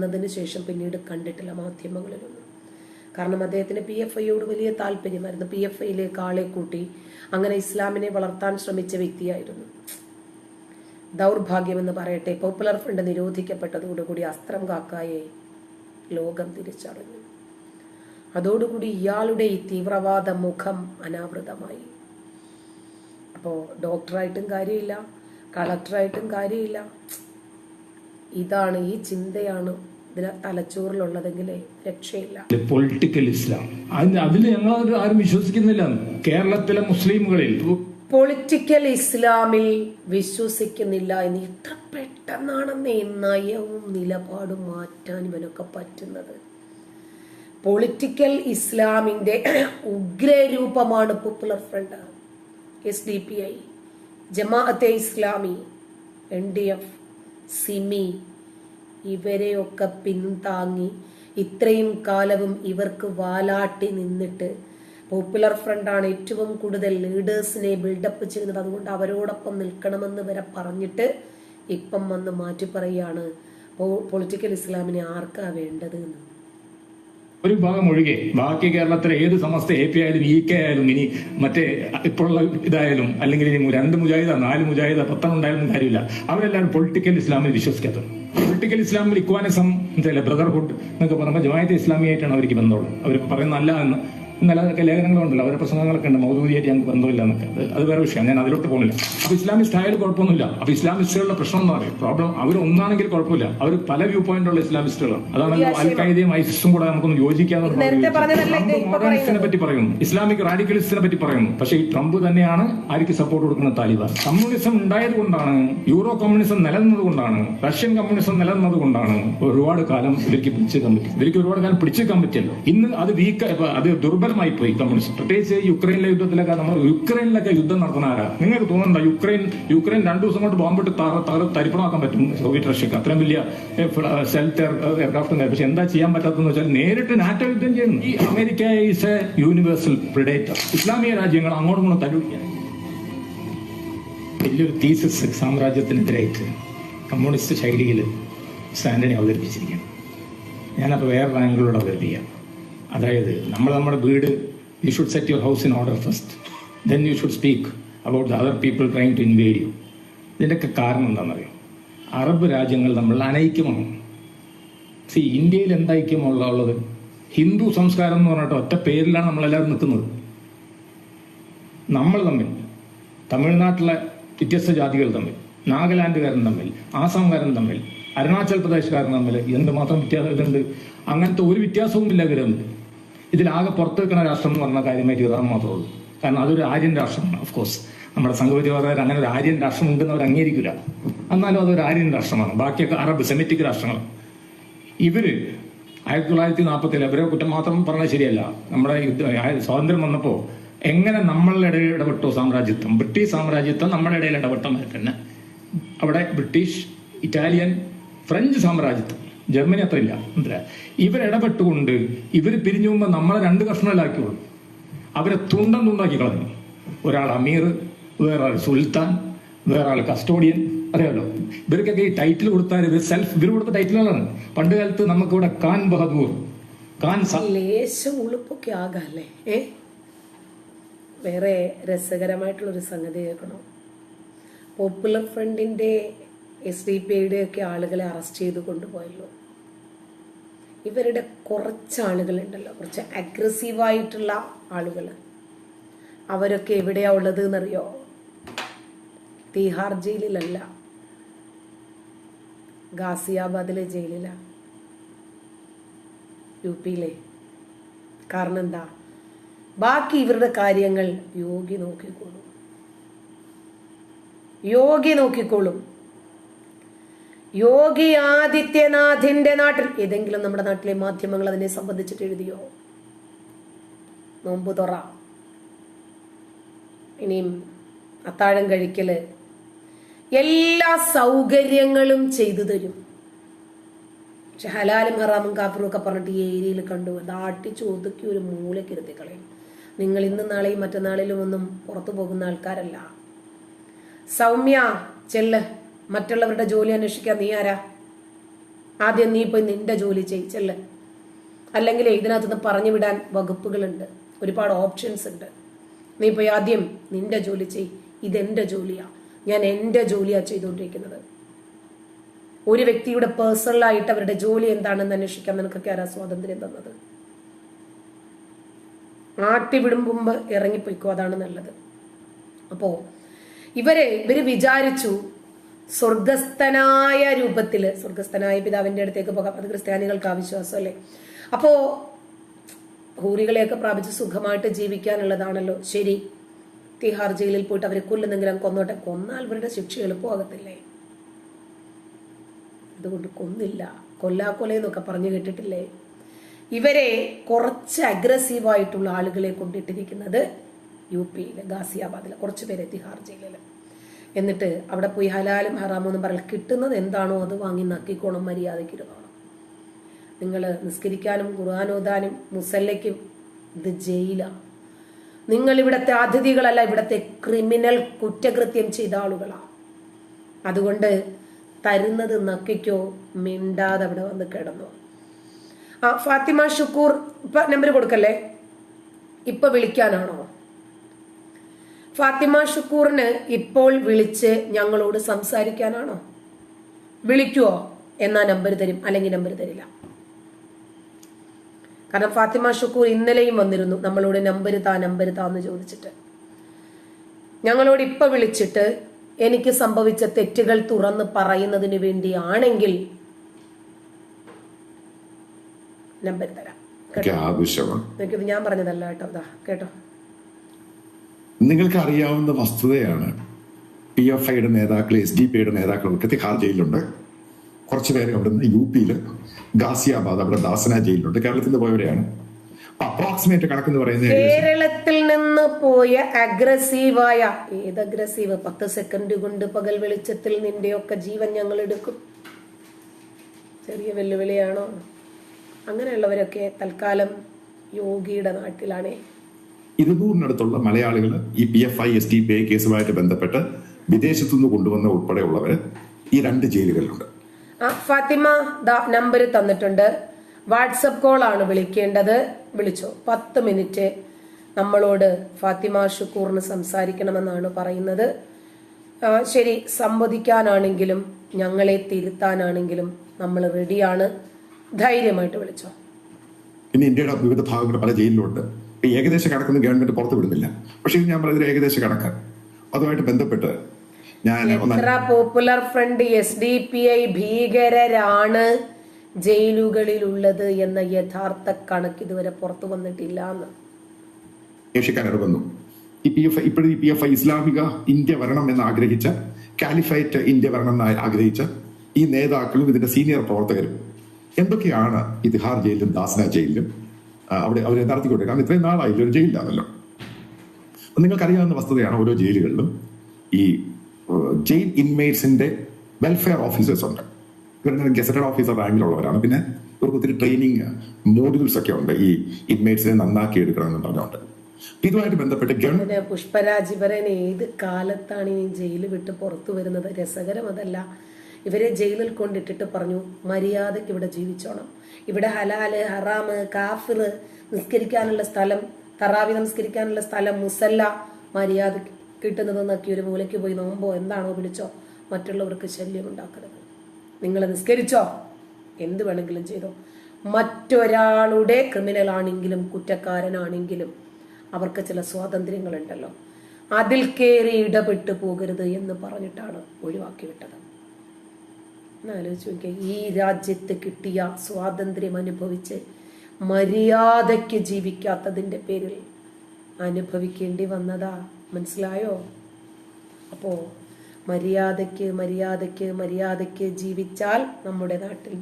എന്നതിന് ശേഷം പിന്നീട് കണ്ടിട്ടില്ല മാധ്യമങ്ങളിലൊന്നും. കാരണം അദ്ദേഹത്തിന് പി എഫ് ഐയോട് വലിയ താല്പര്യമായിരുന്നു. പി എഫ് ഐയിലേക്ക് ആളെ കൂട്ടി അങ്ങനെ ഇസ്ലാമിനെ വളർത്താൻ ശ്രമിച്ച വ്യക്തിയായിരുന്നു. ദൗർഭാഗ്യം എന്ന് പറയട്ടെ പോപ്പുലർ ഫ്രണ്ട് നിരോധിക്കപ്പെട്ടതോടുകൂടി അസ്ത്രം കാക്കായെ ലോകം തിരിച്ചറിഞ്ഞു. അതോടുകൂടി ഇയാളുടെ ഈ തീവ്രവാദ മുഖം അനാവൃതമായി. അപ്പോൾ ഡോക്ടറായിട്ടും കാര്യമില്ല കളക്ടറായിട്ടും കാര്യമില്ല. ഇതാണ് ഈ ചിന്തയാണ് ഇതിന് തലച്ചോറിലുള്ളതെങ്കിലേ രക്ഷയില്ല. പൊളിറ്റിക്കൽ ഇസ്ലാം അതിന് അതിൽ ഞങ്ങൾ ആരും വിശ്വസിക്കുന്നില്ല. കേരളത്തിലെ മുസ്ലിമുകളിൽ പൊളിറ്റിക്കൽ ഇസ്ലാമിൽ വിശ്വസിക്കുന്നില്ല എന്ന് ഇത്ര പെട്ടെന്നാണെന്ന് നയവും നിലപാടും മാറ്റാൻ ഇവനൊക്കെ പറ്റുന്നത്. പൊളിറ്റിക്കൽ ഇസ്ലാമിന്റെ ഉഗ്രരൂപമാണ് Popular Front S D P I Jamaat-e Islami N D F SIMI. ഇവരെയൊക്കെ പിന്താങ്ങി ഇത്രയും കാലവും ഇവർക്ക് വാലാട്ടി നിന്നിട്ട്. പോപ്പുലർ ഫ്രണ്ടാണ് ഏറ്റവും കൂടുതൽ ലീഡേഴ്സിനെ ബിൽഡപ്പ് ചെയ്യുന്നത്. അതുകൊണ്ട് അവരോടൊപ്പം നിൽക്കണമെന്ന് വരെ പറഞ്ഞിട്ട് ഇപ്പം വന്ന് മാറ്റി പറയുകയാണ് പൊളിറ്റിക്കൽ ഇസ്ലാമിനെ ആർക്കാ വേണ്ടത് എന്ന്. ഒരു വിഭാഗം ഒഴികെ ബാക്കി കേരളത്തിലെ ഏത് സമസ്ത എ പി ആയാലും ഇ കെ ആയാലും ഇനി മറ്റേ ഇപ്പോഴുള്ള ഇതായാലും അല്ലെങ്കിൽ ഇനി രണ്ട് മുജാഹിദ നാല് മുജാഹിദ പത്തെണ്ണം ഉണ്ടായാലും കാര്യമില്ല. അവരെല്ലാവരും പൊളിറ്റിക്കൽ ഇസ്ലാമിൽ വിശ്വസിക്കാത്തത് പൊളിറ്റിക്കൽ ഇസ്ലാമിൽ ഇക്വാനിസം ബ്രദർഹുഡ് എന്നൊക്കെ പറയുമ്പോൾ ജമായത്ത് ഇസ്ലാമിയായിട്ടാണ് അവർക്ക് ബന്ധമുള്ളത്. അവർ പറയുന്നതല്ല എന്ന്. അതൊക്കെ ലേഖനങ്ങളുണ്ടല്ലോ. അവരുടെ പ്രസംഗങ്ങളൊക്കെ ഉണ്ട്. മൗദൂദിയായിട്ട് ഞങ്ങൾക്ക് ബന്ധമില്ല എന്നൊക്കെ. അത് അത് വേറെ വിഷയം. ഞാൻ അതിലോട്ട് പോകുന്നില്ല. അപ്പൊ ഇസ്ലാമിസ്റ്റ് ആയാലും കുഴപ്പമൊന്നുമില്ല. അപ്പൊ ഇസ്ലാമിസ്റ്റുകളുടെ പ്രശ്നം എന്ന് പറയും. പ്രോബ്ലം അവർ ഒന്നാണെങ്കിൽ കുഴപ്പമില്ല. അവർ പല വ്യൂ പോയിന്റുള്ള ഇസ്ലാമിസ്റ്റുകളാണ്. അതാണ് അൽ ഖൈദയും ഐസിസും കൂടെ നമുക്കൊന്ന് യോജിക്കാന്ന് പറ്റി പറയുന്നു. ഇസ്ലാമിക് റാഡിക്കലിസ്റ്റിനെ പറ്റി പറയുന്നു. പക്ഷേ ഈ ട്രംപ് തന്നെയാണ് ആർക്ക് സപ്പോർട്ട് കൊടുക്കുന്ന താലിബാൻ. കമ്മ്യൂണിസം ഉണ്ടായത് കൊണ്ടാണ് യൂറോ കമ്മ്യൂണിസം നിലനിന്നത് കൊണ്ടാണ് റഷ്യൻ കമ്മ്യൂണിസം നിലനിന്നത് കൊണ്ടാണ് ഒരുപാട് കാലം ഇവർക്ക് പിടിച്ചേക്കാൻ പറ്റും. ഇവർക്ക് ഒരുപാട് കാലം പിടിച്ചേക്കാൻ പറ്റില്ല ഇന്ന് അത് വീക്ക് അത് ദുർബലമായി പോയി കമ്മ്യൂണിസം പ്രത്യേകിച്ച് യുക്രൈനിലെ യുദ്ധത്തിലൊക്കെ നമ്മൾ യുക്രൈനിലൊക്കെ യുദ്ധം നടത്തുന്ന ആരാ? നിങ്ങൾക്ക് തോന്നുന്നുണ്ടോ യുക്രൈൻ യുക്രൈൻ രണ്ടു ദിവസം കൊണ്ട് ബോംബിട്ട് തരിപ്പണമാക്കാൻ പറ്റും സോവിയറ്റ് റഷ്യക്ക്? അത്രയും വലിയ സെൽത്ത് എയർക്രാഫ്റ്റ് പക്ഷെ എന്താ ചെയ്യാൻ പറ്റാത്തതെന്ന് വെച്ചാൽ നേരിട്ട് നാറ്റോ യുദ്ധം ചെയ്യുന്നു. ഈ America is a universal predator ഇസ്ലാമിക രാജ്യങ്ങൾ അങ്ങോട്ടും ഇങ്ങോട്ടും തല്ലുപിടിക്കാൻ. വലിയൊരു തീസസ് സാമ്രാജ്യത്തിനെതിരായിട്ട് കമ്മ്യൂണിസ്റ്റ് ശൈലിയിൽ സാന്റണി അവതരിപ്പിച്ചിരിക്കുകയാണ്. ഞാനപ്പോൾ വേറെ റാങ്കുകളോട് അവതരിപ്പിക്കാം അതായത് നമ്മൾ നമ്മുടെ വീട് you should set your house in order first then you should speak about the other people trying to invade you ഇതിന്റെയൊക്കെ കാരണം എന്താണെന്നറിയോ? അറബ് രാജ്യങ്ങൾ നമ്മൾ അനൈക്യമാണ്. സി ഇന്ത്യയിൽ എന്തൈക്യമുള്ള ഉള്ളത്? ഹിന്ദു സംസ്കാരം എന്ന് പറഞ്ഞിട്ട് ഒറ്റ പേരിലാണ് നമ്മളെല്ലാവരും നിൽക്കുന്നത്. നമ്മൾ തമ്മിൽ തമിഴ്നാട്ടിലെ വ്യത്യസ്ത ജാതികൾ തമ്മിൽ നാഗാലാൻഡുകാരൻ തമ്മിൽ ആസാംകാരൻ തമ്മിൽ അരുണാചൽ പ്രദേശുകാരൻ തമ്മിൽ എന്തുമാത്രം വ്യത്യാസം ഇതുണ്ട് അങ്ങനത്തെ ഒരു വ്യത്യാസവും ഇല്ല തമ്മിൽ. ഇതിലാകെ പുറത്തു വെക്കുന്ന രാഷ്ട്രം എന്ന് പറഞ്ഞ കാര്യമായിട്ട് ഇറാൻ മാത്രമേ ഉള്ളൂ. കാരണം അതൊരു ആര്യൻ രാഷ്ട്രമാണ് ഓഫ് കോഴ്സ് നമ്മുടെ സംഘപരിവാറുകാർ അങ്ങനെ ഒരു ആര്യൻ രാഷ്ട്രം ഉണ്ടെന്ന് അവർ അംഗീകരിക്കില്ല എന്നാലും അതൊരു ആര്യൻ രാഷ്ട്രമാണ്. ബാക്കിയൊക്കെ അറബ് സെമിറ്റിക് രാഷ്ട്രങ്ങൾ ഇവർ ആയിരത്തി തൊള്ളായിരത്തി നാൽപ്പത്തിൽ അവരെ കുറ്റം മാത്രം പറഞ്ഞാൽ ശരിയല്ല. നമ്മുടെ സ്വാതന്ത്ര്യം വന്നപ്പോൾ എങ്ങനെ നമ്മളുടെ ഇടയിൽ ഇടപെട്ടു സാമ്രാജ്യത്വം? ബ്രിട്ടീഷ് സാമ്രാജ്യത്വം നമ്മുടെ ഇടയിൽ ഇടപെട്ട തന്നെ. അവിടെ ബ്രിട്ടീഷ് ഇറ്റാലിയൻ ഫ്രഞ്ച് സാമ്രാജ്യത്വം. ജർമ്മനി അത്ര ഇല്ല. മനസ്സിലായ? ഇവരിടപെട്ടുകൊണ്ട് ഇവർ പിരിഞ്ഞു പോകുമ്പോൾ നമ്മളെ രണ്ട് കഷ്ണമല്ലാക്കിയുള്ളൂ അവരെ തുണ്ടം തുണ്ടാക്കി കളഞ്ഞു. ഒരാൾ അമീർ വേറൊരാൾ സുൽത്താൻ വേറൊരാൾ കസ്റ്റോഡിയൻ. അറിയാമല്ലോ ഇവർക്കൊക്കെ ഈ ടൈറ്റിൽ കൊടുത്താൽ ഇവർ സെൽഫ് ഇവർ കൊടുത്ത ടൈറ്റിലാണ് പണ്ട് കാലത്ത് നമുക്കിവിടെ ഖാൻ ബഹദൂർ ഖാൻ ലേശം ഉളുപ്പൊക്കെ ഏ? വേറെ രസകരമായിട്ടുള്ളൊരു സംഗതി കേൾക്കണം? പോപ്പുലർ ഫ്രണ്ടിന്റെ എസ് ഡി പി ഐയുടെ ഒക്കെ ആളുകളെ അറസ്റ്റ് ചെയ്ത് കൊണ്ടുപോയല്ലോ. ഇവരുടെ കുറച്ച് ആളുകളുണ്ടല്ലോ കുറച്ച് അഗ്രസീവായിട്ടുള്ള ആളുകൾ അവരൊക്കെ എവിടെയാ ഉള്ളത് എന്നറിയോ തീഹാർ ജയിലിലല്ല. ഗാസിയാബാദിലെ ജയിലിലാണ് യു പിയിലെ. കാരണം എന്താ ബാക്കി ഇവരുടെ കാര്യങ്ങൾ യോഗി നോക്കിക്കോളും. യോഗി നോക്കിക്കോളും. യോഗി ആദിത്യനാഥിന്റെ നാട്ടിൽ ഏതെങ്കിലും നമ്മുടെ നാട്ടിലെ മാധ്യമങ്ങൾ അതിനെ സംബന്ധിച്ചിട്ട് എഴുതിയോ? നോമ്പ് തുറ. ഇനിയും അത്താഴം കഴിക്കൽ എല്ലാ സൗകര്യങ്ങളും ചെയ്തു തരും. പക്ഷെ ഹലാലും ഹറാമും കാപ്പറും ഒക്കെ പറഞ്ഞിട്ട് ഈ ഏരിയയിൽ കണ്ടു ദാട്ടിച്ച് ഒതുക്കി ഒരു മൂലയ്ക്ക് ഇരുത്തി കളയും. നിങ്ങൾ ഇന്ന് നാളെയും മറ്റന്നാളിലും ഒന്നും പുറത്തു പോകുന്ന ആൾക്കാരല്ല. സൗമ്യ ചെല്ല്. മറ്റുള്ളവരുടെ ജോലി അന്വേഷിക്കാൻ നീ ആരാ? ആദ്യം നീ പോയി നിന്റെ ജോലി ചെയ്യിച്ചല്ലേ? അല്ലെങ്കിൽ ഇതിനകത്തുനിന്ന് പറഞ്ഞു വിടാൻ വകുപ്പുകളുണ്ട്. ഒരുപാട് ഓപ്ഷൻസ് ഉണ്ട്. നീ പോയി ആദ്യം നിന്റെ ജോലി ചെയ്. ഇതെന്റെ ജോലിയാ. ഞാൻ എന്റെ ജോലിയാ ചെയ്തുകൊണ്ടിരിക്കുന്നത്. ഒരു വ്യക്തിയുടെ പേഴ്സണലായിട്ട് അവരുടെ ജോലി എന്താണെന്ന് അന്വേഷിക്കാൻ നിനക്കൊക്കെ ആരാ സ്വാതന്ത്ര്യം തന്നത്? ആട്ടി വിടുമ്പുമ്പ് ഇറങ്ങിപ്പോയിക്കോ? അതാണ് നല്ലത്. അപ്പോ ഇവരെ ഇവർ വിചാരിച്ചു സ്വർഗസ്ഥനായ രൂപത്തിൽ സ്വർഗസ്ഥനായ പിതാവിന്റെ അടുത്തേക്ക് പോകാം. അത് ക്രിസ്ത്യാനികൾക്ക് ആ വിശ്വാസം അല്ലേ അപ്പോ ഹൂറികളെയൊക്കെ പ്രാപിച്ച് സുഖമായിട്ട് ജീവിക്കാനുള്ളതാണല്ലോ. ശരി തിഹാർ ജയിലിൽ പോയിട്ട് അവരെ കൊല്ലുന്നെങ്കിലും കൊന്നോട്ടെ. കൊന്നാൽ ഇവരുടെ ശിക്ഷ എളുപ്പമാകത്തില്ലേ? അതുകൊണ്ട് കൊന്നില്ല. കൊല്ലാക്കൊലയെന്നൊക്കെ പറഞ്ഞു കേട്ടിട്ടില്ലേ? ഇവരെ കുറച്ച് അഗ്രസീവായിട്ടുള്ള ആളുകളെ കൊണ്ടിട്ടിരിക്കുന്നത് യു പിയിൽ ഗാസിയാബാദിൽ കുറച്ച് പേരെ തിഹാർ ജയിലിൽ എന്നിട്ട് അവിടെ പോയി ഹലാലും ഹറാമോ എന്ന് കിട്ടുന്നത് എന്താണോ അത് വാങ്ങി നക്കിക്കോണം മര്യാദയ്ക്ക് ഇരുന്നോണം നിങ്ങൾ നിസ്കരിക്കാനും ഖുർആൻ ഓതാനും മുസല്ലയ്ക്കും ഇത് ജയിലാണ് നിങ്ങൾ ഇവിടുത്തെ അതിഥികളല്ല ഇവിടത്തെ ക്രിമിനൽ കുറ്റകൃത്യം ചെയ്ത ആളുകളാണ് അതുകൊണ്ട് തരുന്നത് നക്കിക്കോ മിണ്ടാതെ അവിടെ വന്ന് കിടന്നു. ആ ഫാത്തിമ ഷുക്കൂർ ഇപ്പൊ നമ്പർ കൊടുക്കല്ലേ? ഇപ്പൊ വിളിക്കാനാണോ? ഫാത്തിമ ഷുക്കൂറിന് ഇപ്പോൾ വിളിച്ച് ഞങ്ങളോട് സംസാരിക്കാനാണോ? വിളിക്കുവോ? എന്നാ നമ്പർ തരും അല്ലെങ്കിൽ നമ്പർ തരില്ല. കാരണം ഫാത്തിമ ഷുക്കൂർ ഇന്നലെയും വന്നിരുന്നു നമ്മളോട് നമ്പർ താ നമ്പർ താ എന്ന് ചോദിച്ചിട്ട്. ഞങ്ങളോട് ഇപ്പൊ വിളിച്ചിട്ട് എനിക്ക് സംഭവിച്ച തെറ്റുകൾ തുറന്ന് പറയുന്നതിന് വേണ്ടിയാണെങ്കിൽ നമ്പർ തരാം. നിനക്കിത് ഞാൻ പറഞ്ഞതല്ല കേട്ടോ കേട്ടോ? നിങ്ങൾക്ക് അറിയാവുന്ന വസ്തുതയാണ് പി എഫ് ഐയുടെ നേതാക്കൾ എസ് ഡി പിയുടെ നേതാക്കളൊക്കെ തിഹാർ ജയിലിലുണ്ട്. കുറച്ച് പേര് അവിടെ നിന്ന് യു പിയിൽ ഗാസിയാബാദ് അവിടെ ദാസന ജയിലിലുണ്ട്. കേരളത്തിൽ നിന്ന് പോയവരെയാണ് അപ്രോക്സിമേറ്റ് കണക്ക് എന്ന് പറയുന്നത് കേരളത്തിൽ നിന്ന് പോയ അഗ്രസീവായ ഏത് അഗ്രസീവ് പത്ത് സെക്കൻഡ് കൊണ്ട് പകൽ വെളിച്ചത്തിൽ നിന്റെയൊക്കെ ജീവൻ ഞങ്ങൾ എടുക്കും. ചെറിയ വെല്ലുവിളിയാണോ? അങ്ങനെയുള്ളവരൊക്കെ തൽക്കാലം യോഗിയുടെ നാട്ടിലാണേ. ഇരുന്നൂറിനടുത്തുള്ള മലയാളികൾ ഈ P F I S T P I കേസുമായിട്ട് ബന്ധപ്പെട്ട് വിദേശത്തുനിന്ന് കൊണ്ടുവന്ന ഉൾപ്പെടെയുള്ളവര് ഈ രണ്ട് ജയിലുകളിലുണ്ട്. ഫാത്തിമ നമ്പർ തന്നിട്ടുണ്ട്. വാട്സപ്പ് കോൾ ആണ് വിളിക്കേണ്ടത്. വിളിച്ചോ. പത്ത് മിനിറ്റ് നമ്മളോട് ഫാത്തിമ ഷുക്കൂറിന് സംസാരിക്കണമെന്നാണ് പറയുന്നത്. ശരി സംവദിക്കാനാണെങ്കിലും ഞങ്ങളെ തിരുത്താനാണെങ്കിലും നമ്മൾ റെഡിയാണ് ധൈര്യമായിട്ട് വിളിച്ചോ. പിന്നെ ഇന്ത്യയുടെ വിവിധ ഭാഗങ്ങൾ പല ജയിലിലുണ്ട്. ഈ ഏകദേശ കണക്കൊന്നും ഗവൺമെന്റ് പുറത്തു വിടുന്നില്ല പക്ഷേ ഞാൻ പറയുന്നത് ഏകദേശ കണക്ക്. അതുമായിട്ട് ബന്ധപ്പെട്ട് ഞാൻ Popular Front S D P I ഭീകരരാണ് ജയിലുകളിലുള്ളത് എന്ന യഥാർത്ഥ കണക്ക് ഇതുവരെ പുറത്തു വന്നിട്ടില്ല എന്ന്. അന്വേഷിക്കാൻ ഇടവന്നു ഈ പി എഫ് ഇപ്പോഴും ഈ പി എഫ് ഐ ഇസ്ലാമിക ഇന്ത്യ വരണം എന്ന് ആഗ്രഹിച്ച കാലിഫൈറ്റ് ഇന്ത്യ വരണം എന്ന് ആഗ്രഹിച്ച ഈ നേതാക്കളും ഇതിന്റെ സീനിയർ പ്രവർത്തകരും. എന്തൊക്കെയാണ് ഇതിഹാർ തിഹാർ ജയിലിലും ദാസന ജയിലിലും? അവിടെ അവരെ നടത്തിക്കൊണ്ടിരിക്കുക കാരണം ഇത്രയും നാളായില്ല ഒരു ജയിലിലാണല്ലോ. നിങ്ങൾക്കറിയാവുന്ന വസ്തുതയാണ് ഓരോ ജയിലുകളിലും ഈ ജയിൽ ഇൻമേറ്റ്സിന്റെ വെൽഫെയർ ഓഫീസേഴ്സ് ഉണ്ട്. ഇവരുടെ ഗസറ്റഡ് ഓഫീസർ റാങ്കിലുള്ളവരാണ്. പിന്നെ ഇവർക്ക് ഒത്തിരി ട്രെയിനിങ് മോഡ്യൂൾസ് ഒക്കെ ഉണ്ട് ഈ ഇൻമേറ്റ്സിനെ നന്നാക്കി എടുക്കണം എന്ന് പറഞ്ഞുകൊണ്ട്. ഇതുമായിട്ട് ബന്ധപ്പെട്ട് ഗവൺമെന്റ് പിന്നെ പുഷ്പരാജ് ഇവരൻ ഏത് കാലത്താണ് ഈ ജയിൽ വിട്ട് പുറത്തു വരുന്നത്? രസകരം അതല്ല. ഇവരെ ജയിലിൽ കൊണ്ടിട്ടിട്ട് പറഞ്ഞു മര്യാദയ്ക്ക് ഇവിടെ ജീവിച്ചോണം. ഇവിടെ ഹലാൽ ഹറാമ് കാഫിർ നിസ്കരിക്കാനുള്ള സ്ഥലം തറാവി നമസ്കരിക്കാനുള്ള സ്ഥലം മുസല്ല മര്യാദ കിട്ടുന്നതെന്നൊക്കെ ഒരു മൂലയ്ക്ക് പോയി നോമ്പോ എന്താണോ വിളിച്ചോ മറ്റുള്ളവർക്ക് ശല്യം ഉണ്ടാക്കരുത്. നിങ്ങൾ നിസ്കരിച്ചോ? എന്ത് വേണമെങ്കിലും ചെയ്തോ. മറ്റൊരാളുടെ ക്രിമിനൽ ആണെങ്കിലും കുറ്റക്കാരനാണെങ്കിലും അവർക്ക് ചില സ്വാതന്ത്ര്യങ്ങളുണ്ടല്ലോ. അതിൽ കയറി ഇടപെട്ട് പോകരുത് എന്ന് പറഞ്ഞിട്ടാണ് ഒഴിവാക്കി വിട്ടത് ഒന്ന് നോക്കിയാൽ ഈ രാജ്യത്ത് കിട്ടിയ സ്വാതന്ത്ര്യം അനുഭവിച്ച് മര്യാദയ്ക്ക് ജീവിക്കാത്തതിന്റെ പേരിൽ അനുഭവിക്കേണ്ടി വന്നതാ. മനസ്സിലായോ? അപ്പോ മര്യാദയ്ക്ക് മര്യാദയ്ക്ക് മര്യാദയ്ക്ക് ജീവിച്ചാൽ നമ്മുടെ നാട്ടിൽ